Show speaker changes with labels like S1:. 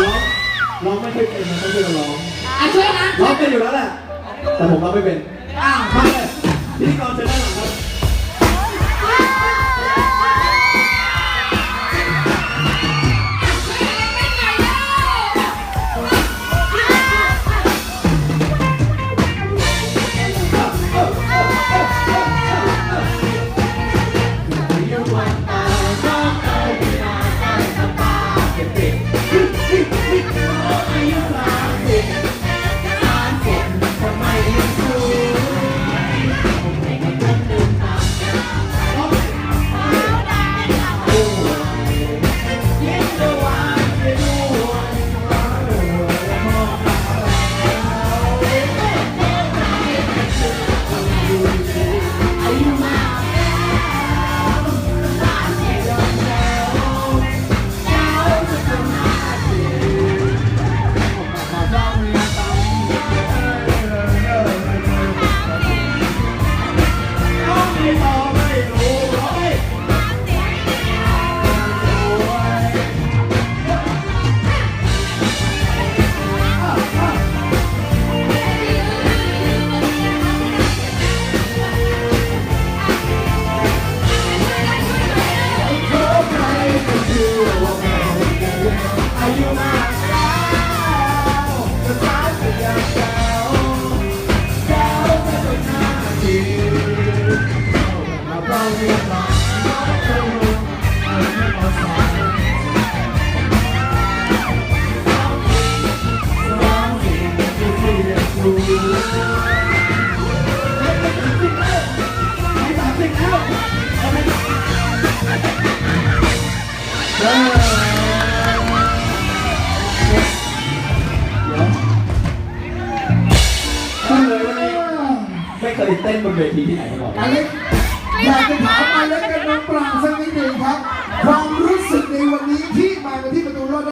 S1: ร้องร้องไม่ค่อยเป็นนะต้องช่วยกันร้อง
S2: อะช่วยนะ
S1: ร้องเป็นอยู่แล้วแหละแต่ผมร้องไม่เป็น
S2: อ้าว
S1: มาเลยพิธีกรเชิ ญด้านหลังครับพูดเลยว่านี่ไม่เคยเต้นบนเวทีที่ไหนมาก่อน
S3: อเล็กอยากจะถามอเล็กกับน้องปรางสัก